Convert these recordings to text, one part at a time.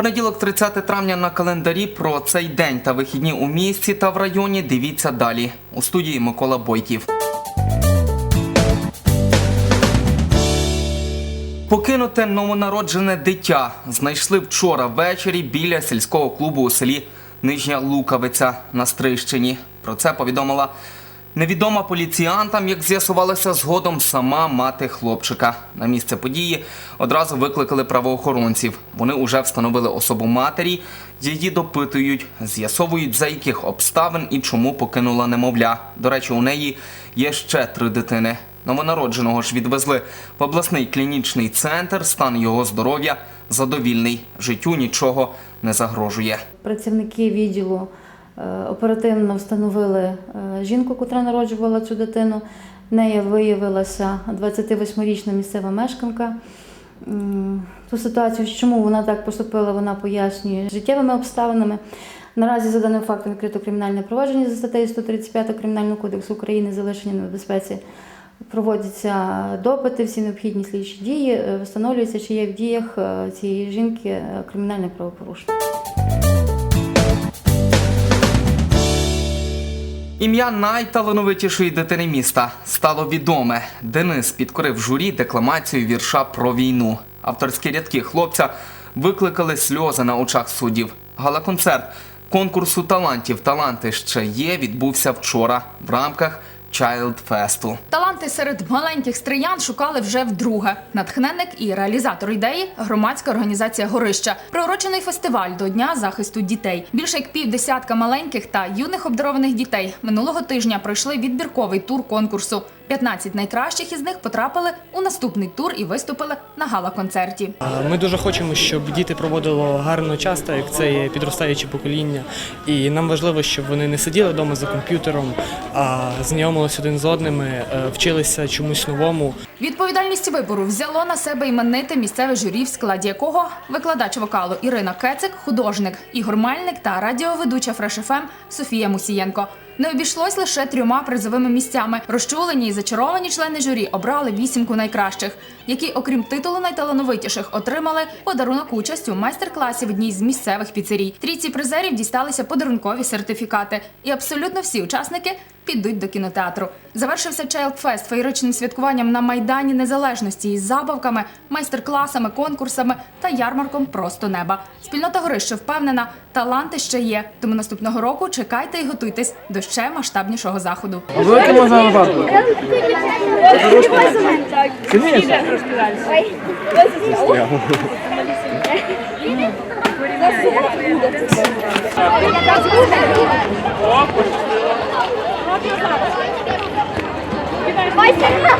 Понеділок, 30 травня на календарі про цей день та вихідні у місті та в районі. Дивіться далі. У студії Микола Бойків. Покинуте новонароджене дитя знайшли вчора ввечері біля сільського клубу у селі Нижня Лукавиця на Стрищині. Про це повідомила невідома поліціянтам, як з'ясувалося згодом сама мати хлопчика. На місце події одразу викликали правоохоронців. Вони уже встановили особу матері, її допитують, з'ясовують за яких обставин і чому покинула немовля. До речі, у неї є ще три дитини. Новонародженого ж відвезли в обласний клінічний центр. Стан його здоров'я задовільний. Життю нічого не загрожує. Працівники відділу оперативно встановили е, жінку, котра народжувала цю дитину. В неї виявилася 28-річна місцева мешканка. Ту ситуацію, чому вона так поступила, вона пояснює життєвими обставинами. Наразі за даним фактом відкрито кримінальне провадження за статтею 135 Кримінального кодексу України залишення на безпеці. Проводяться допити, всі необхідні слідчі дії, е, встановлюється, чи є в діях е, цієї жінки е, кримінальне правопорушення. Ім'я найталановитішої дитини міста стало відоме. Денис підкорив журі декламацію вірша про війну. Авторські рядки хлопця викликали сльози на очах суддів. Гала-концерт конкурсу талантів Таланти ще є відбувся вчора в рамках Child Fest. Таланти серед маленьких стриян шукали вже вдруге. Натхненник і реалізатор ідеї громадська організація Горища. Приурочений фестиваль до дня захисту дітей. Більше як півдесятка маленьких та юних обдарованих дітей минулого тижня пройшли відбірковий тур конкурсу. 15 найкращих із них потрапили у наступний тур і виступили на гала-концерті. Ми дуже хочемо, щоб діти проводили гарно час, так як це є підростаюче покоління. І нам важливо, щоб вони не сиділи вдома за комп'ютером, а знайомилися один з одними, е, вчилися чомусь новому. Відповідальність вибору взяло на себе імените місцеве журі, в складі якого викладач вокалу Ірина Кецик, художник Ігор Мельник та радіоведуча Фреш ФМ Софія Мусієнко. Не обійшлось лише трьома призовими місцями. Розчулені і зачаровані члени журі обрали вісімку найкращих, які, окрім титулу найталановитіших, отримали подарунок участь у майстер-класі в одній з місцевих піцерій. Трійці призерів дісталися подарункові сертифікати, і абсолютно всі учасники підуть до кінотеатру. Завершився Child Fest феєричним святкуванням на майдані незалежності із забавками, майстер-класами, конкурсами та ярмарком просто неба. Спільнота Горище впевнена, таланти ще є. Тому наступного року чекайте і готуйтесь до ще масштабнішого заходу. Велике далі. Ой, Сильніше?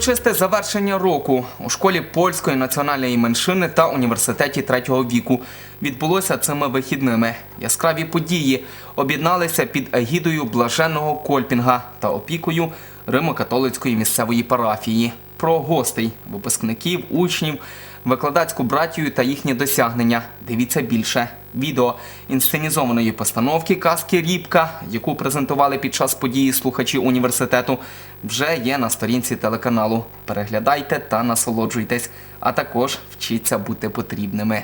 Урочисте завершення року у школі польської національної меншини та університеті третього віку відбулося цими вихідними. Яскраві події об'єдналися під егідою блаженного Кольпінга та опікою Римо-католицької місцевої парафії. Про гостей, випускників, учнів, викладацьку братію та їхні досягнення. Дивіться більше. Відео інсценізованої постановки Казки Рібка, яку презентували під час події слухачі університету, вже є на сторінці телеканалу. Переглядайте та насолоджуйтесь, а також вчіться бути потрібними.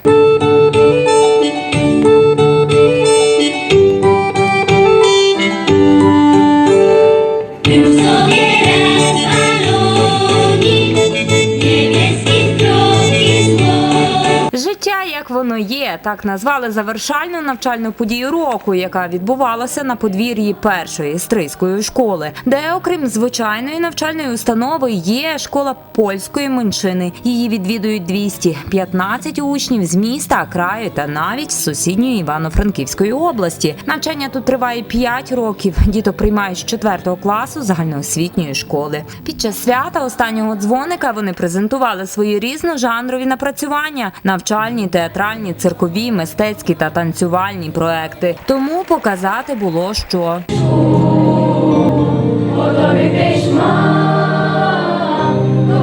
Воно є, так назвали завершальну навчальну подію року, яка відбувалася на подвір'ї першої стрийської школи, де, окрім звичайної навчальної установи, є школа польської меншини. Її відвідують 215 учнів з міста, краю та навіть з сусідньої Івано-Франківської області. Навчання тут триває 5 років. Діток приймають з 4 класу загальноосвітньої школи. Під час свята останнього дзвоника вони презентували свої різножанрові напрацювання, навчальні, театральні, циркові, мистецькі та танцювальні проекти. Тому показати було що.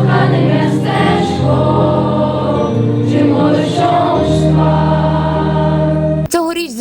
Kochane miasteczko, gdzie młode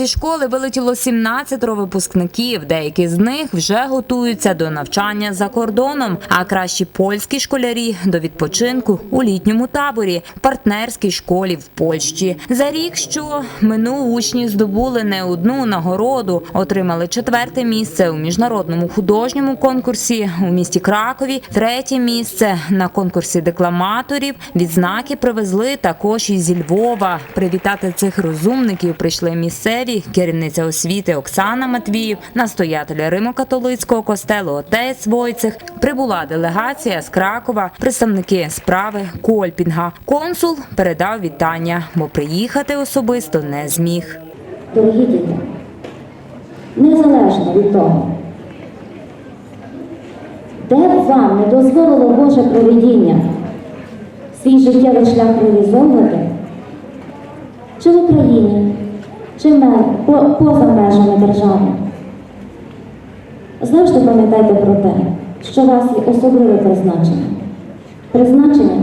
зі школи вилетіло 17 випускників. Деякі з них вже готуються до навчання за кордоном. А кращі польські школярі до відпочинку у літньому таборі, партнерській школі в Польщі. За рік, що минув учні здобули не одну нагороду, отримали четверте місце у міжнародному художньому конкурсі у місті Кракові, третє місце на конкурсі декламаторів. Відзнаки привезли також із зі Львова. Привітати цих розумників прийшли місцеві керівниця освіти Оксана Матвіїв, настоятель Римо-католицького костелу отець Войцех. Прибула делегація з Кракова, представники справи Кольпінга. Консул передав вітання, бо приїхати особисто не зміг. Дорогі діти, незалежно від того, де б вам не дозволило Боже провидіння свій життєвий шлях реалізовувати, чи в Україні, чи поза межами держави, завжди пам'ятайте про те, що у вас є особливе призначення. Призначення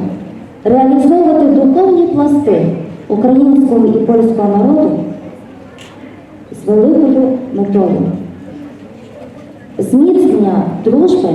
реалізовувати духовні пласти українського і польського народу з великою метою зміцнення дружби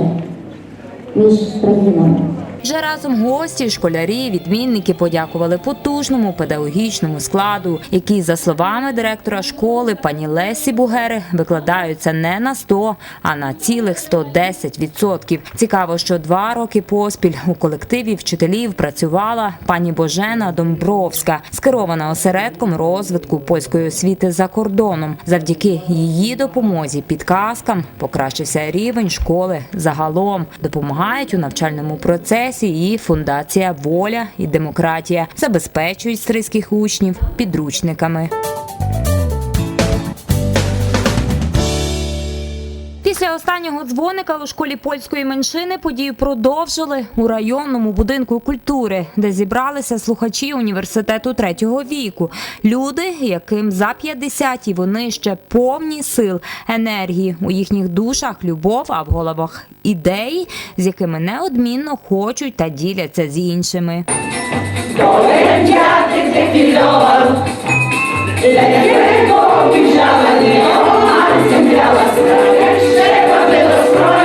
між країнами. Вже разом гості, школярі, відмінники подякували потужному педагогічному складу, який, за словами директора школи пані Лесі Бугери, викладаються не на 100, а на цілих 110%. Цікаво, що два роки поспіль у колективі вчителів працювала пані Божена Домбровська, скерована осередком розвитку польської освіти за кордоном. Завдяки її допомозі, підказкам покращився рівень школи загалом. Допомагають у навчальному процесі і фундація Воля і демократія забезпечують стрийських учнів підручниками. Останнього дзвоника у школі польської меншини подію продовжили у районному будинку культури, де зібралися слухачі університету третього віку. Люди, яким за 50 і вони ще повні сил, енергії у їхніх душах, любов, а в головах ідеї, з якими неодмінно хочуть та діляться з іншими. Christ.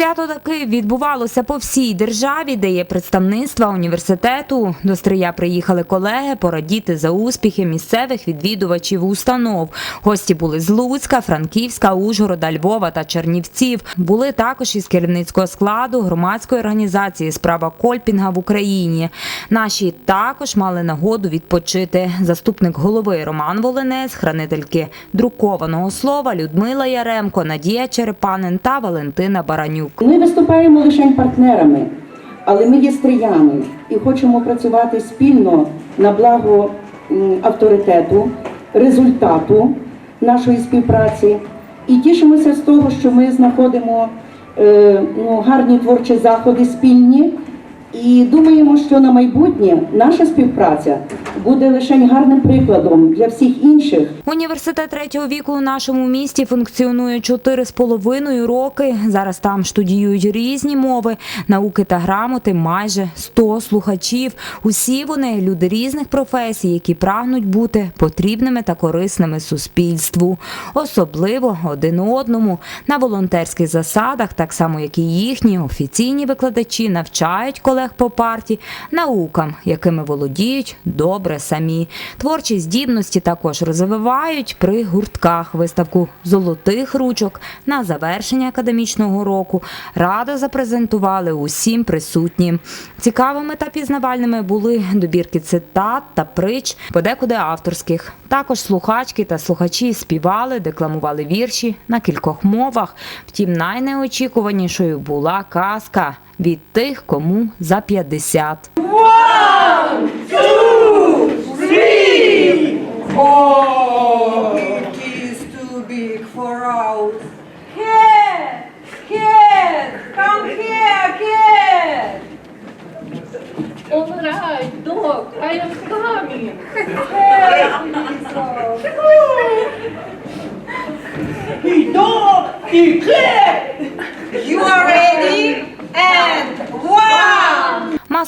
Свято таки відбувалося по всій державі, де є представництва університету. До Стрия приїхали колеги порадіти за успіхи місцевих відвідувачів установ. Гості були з Луцька, Франківська, Ужгорода, Львова та Чернівців. Були також із керівницького складу громадської організації Справа Кольпінга в Україні. Наші також мали нагоду відпочити. Заступник голови Роман Волинець, хранительки друкованого слова Людмила Яремко, Надія Черепанин та Валентина Баранюк. Ми виступаємо лише партнерами, але ми є стріями і хочемо працювати спільно на благо авторитету, результату нашої співпраці. І тішимося з того, що ми знаходимо е, ну, гарні творчі заходи спільні. І думаємо, що на майбутнє наша співпраця буде лише гарним прикладом для всіх інших. Університет третього віку у нашому місті функціонує чотири з половиною роки. Зараз там студіюють різні мови, науки та грамоти майже 100 слухачів. Усі вони люди різних професій, які прагнуть бути потрібними та корисними суспільству, особливо один одному на волонтерських засадах, так само як і їхні офіційні викладачі навчають колег по парті наукам, якими володіють добре самі. Творчі здібності також розвивають при гуртках виставку золотих ручок на завершення академічного року. Радо запрезентували усім присутнім. Цікавими та пізнавальними були добірки цитат та притч, подекуди авторських. Також слухачки та слухачі співали, декламували вірші на кількох мовах. Втім, найнеочікуванішою була казка від тих, кому за 50. One, two, three, four. is too big for us. Kid! Kid! Come here, kid! All right, dog, I am coming. You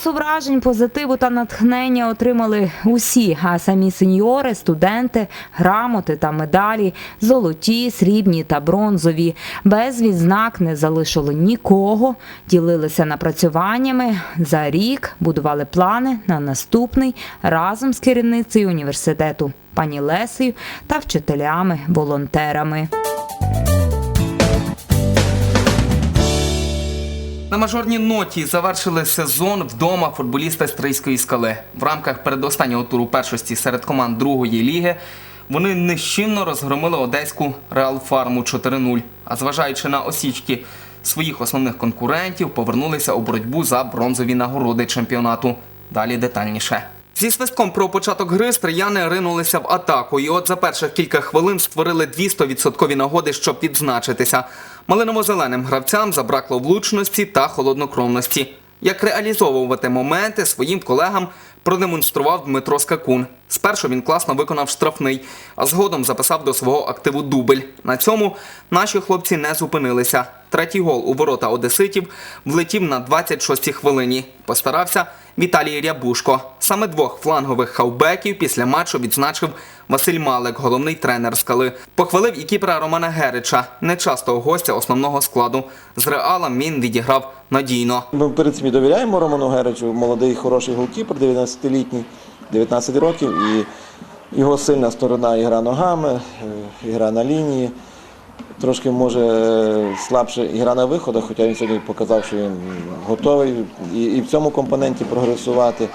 Масу вражень, позитиву та натхнення отримали усі, а самі сеньори, студенти, грамоти та медалі, золоті, срібні та бронзові. Без відзнак не залишили нікого, ділилися напрацюваннями за рік, будували плани на наступний разом з керівницею університету, пані Лесею та вчителями-волонтерами. На мажорній ноті завершили сезон вдома футболісти Стрийської скали. В рамках передостаннього туру першості серед команд другої ліги вони нищівно розгромили одеську Реал Фарму 4-0. А зважаючи на осічки своїх основних конкурентів, повернулися у боротьбу за бронзові нагороди чемпіонату. Далі детальніше. Зі свистком про початок гри стрияни ринулися в атаку, і от за перших кілька хвилин створили дві 100% нагоди, щоб відзначитися. Малиново-зеленим гравцям забракло влучності та холоднокровності. Як реалізовувати моменти своїм колегам продемонстрував Дмитро Скакун. Спершу він класно виконав штрафний, а згодом записав до свого активу дубль. На цьому наші хлопці не зупинилися. Третій гол у ворота одеситів влетів на 26-й хвилині. Постарався Віталій Рябушко. Саме двох флангових хавбеків після матчу відзначив Василь Малик, головний тренер скали. Похвалив і кіпера Романа Герича, нечастого гостя основного складу. З реалом він відіграв надійно. Ми в принципі довіряємо Роману Геричу, молодий хороший голкіпер, 19-літній, 19 років, і його сильна сторона ігра ногами, е, ігра на лінії. Трошки може слабше ігра на виходах, хоча він сьогодні показав, що він готовий і в цьому компоненті прогресувати.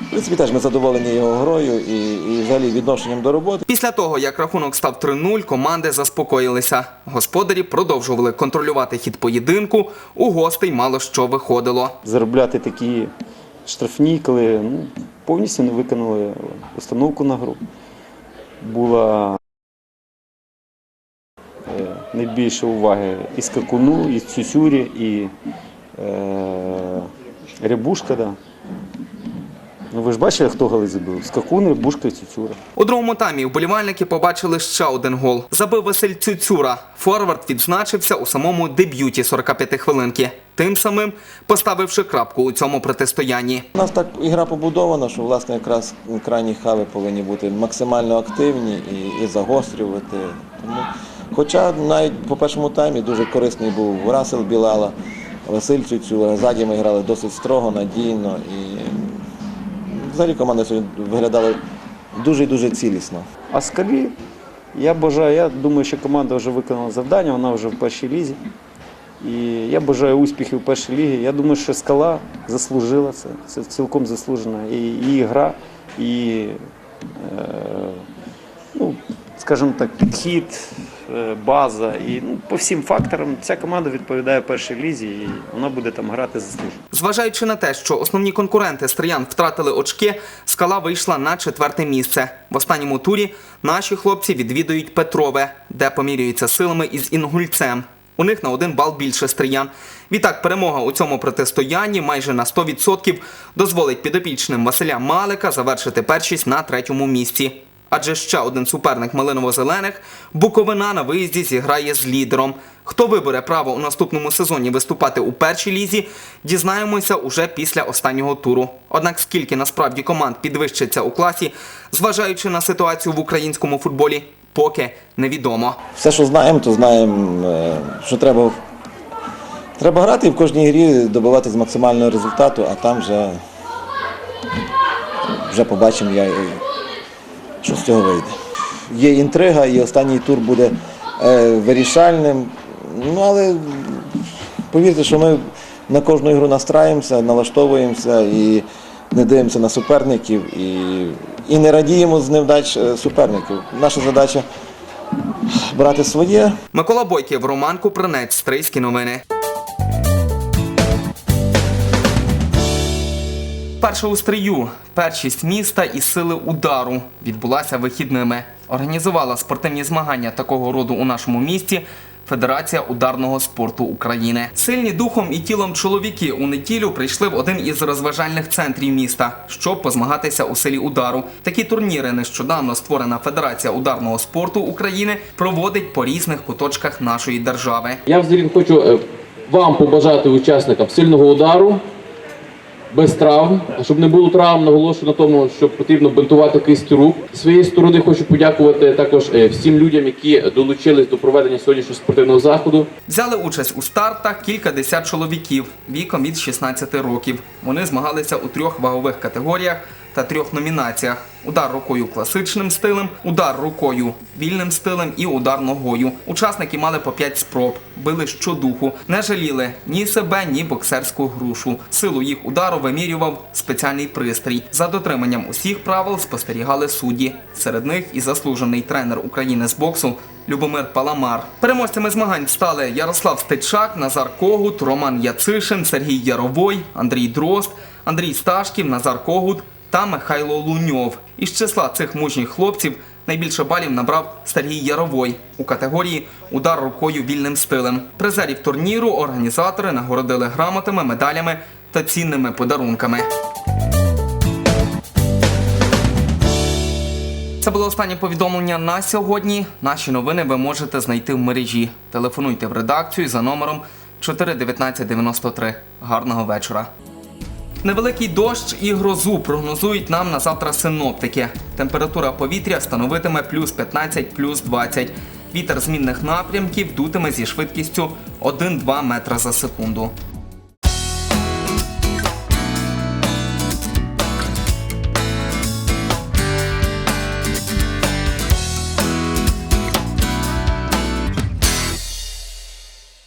В принципі, теж ми задоволені його грою і, і взагалі відношенням до роботи. Після того, як рахунок став 3-0, команди заспокоїлися. Господарі продовжували контролювати хід поєдинку. У гостей мало що виходило. заробляти такі штрафні, коли ну, повністю не виконали установку на гру. Була е, найбільше уваги і скакуну, і цюсюрі, і е, рябушка. Да. Ну, ви ж бачили, хто голи забив? Скакун, рябушка і цюцюра. У другому таймі вболівальники побачили ще один гол. Забив Василь Цюцюра. Форвард відзначився у самому дебюті 45 хвилинки. Тим самим поставивши крапку у цьому протистоянні. У нас так ігра побудована, що власне якраз крайні хави повинні бути максимально активні і, і загострювати. Тому, хоча навіть по першому таймі дуже корисний був Расел Білала, Василь Цюцюра. Ззаді ми грали досить строго, надійно. І взагалі команда сьогодні виглядала дуже дуже цілісно. А скалі, я бажаю, я думаю, що команда вже виконала завдання, вона вже в першій лізі. І я бажаю успіхів в першій лігі. Я думаю, що скала заслужила це. Це цілком заслужена. І її гра, і, е, ну, скажімо так, підхід, база. І ну, по всім факторам ця команда відповідає першій лізі, і вона буде там грати заслужено. Зважаючи на те, що основні конкуренти стриян втратили очки, скала вийшла на четверте місце. В останньому турі наші хлопці відвідують Петрове, де помірюються силами із інгульцем. У них на один бал більше стриян. Відтак, перемога у цьому протистоянні майже на 100% дозволить підопічним Василя Малика завершити першість на третьому місці. Адже ще один суперник Малиново-Зелених Буковина на виїзді зіграє з лідером. Хто вибере право у наступному сезоні виступати у першій лізі, дізнаємося уже після останнього туру. Однак скільки насправді команд підвищиться у класі, зважаючи на ситуацію в українському футболі, поки невідомо. Все, що знаємо, то знаємо, е, що треба, треба грати і в кожній грі добиватись максимального результату, а там вже, вже побачимо, я, що з цього вийде. Є інтрига, і останній тур буде е, вирішальним. Ну, але повірте, що ми на кожну ігру настраюємося, налаштовуємося і не дивимося на суперників і, і не радіємо з невдач е, суперників. Наша задача брати своє, Микола Бойків, Роман Купринець, Стрийські новини. Перша у стрию. Першість міста і сили удару відбулася вихідними. Організувала спортивні змагання такого роду у нашому місті Федерація ударного спорту України. Сильні духом і тілом чоловіки у неділю прийшли в один із розважальних центрів міста, щоб позмагатися у силі удару. Такі турніри нещодавно створена Федерація ударного спорту України проводить по різних куточках нашої держави. Я взагалі хочу е, вам побажати учасникам сильного удару, без травм. А щоб не було травм, наголошую на тому, що потрібно бинтувати кисть рук. З своєї сторони хочу подякувати також е, всім людям, які долучились до проведення сьогоднішнього спортивного заходу. Взяли участь у стартах кількадесят чоловіків віком від 16 років. Вони змагалися у трьох вагових категоріях та трьох номінаціях: удар рукою класичним стилем, удар рукою вільним стилем і удар ногою. Учасники мали по 5 спроб, били щодуху, не жаліли ні себе, ні боксерську грушу. Силу їх удару вимірював спеціальний пристрій. За дотриманням усіх правил спостерігали судді. Серед них і заслужений тренер України з боксу Любомир Паламар. Переможцями змагань стали Ярослав Стечак, Назар Когут, Роман Яцишин, Сергій Яровой, Андрій Дрозд, Андрій Сташків, Назар Когут та Михайло Луньов. Із числа цих мужніх хлопців найбільше балів набрав Сергій Яровой у категорії удар рукою вільним стилем. Призерів турніру організатори нагородили грамотами, медалями та цінними подарунками. Це було останнє повідомлення на сьогодні. Наші новини ви можете знайти в мережі. Телефонуйте в редакцію за номером 41993. Гарного вечора. Невеликий дощ і грозу прогнозують нам на завтра синоптики. Температура повітря становитиме плюс 15, плюс 20. Вітер змінних напрямків дутиме зі швидкістю 1-2 метра за секунду.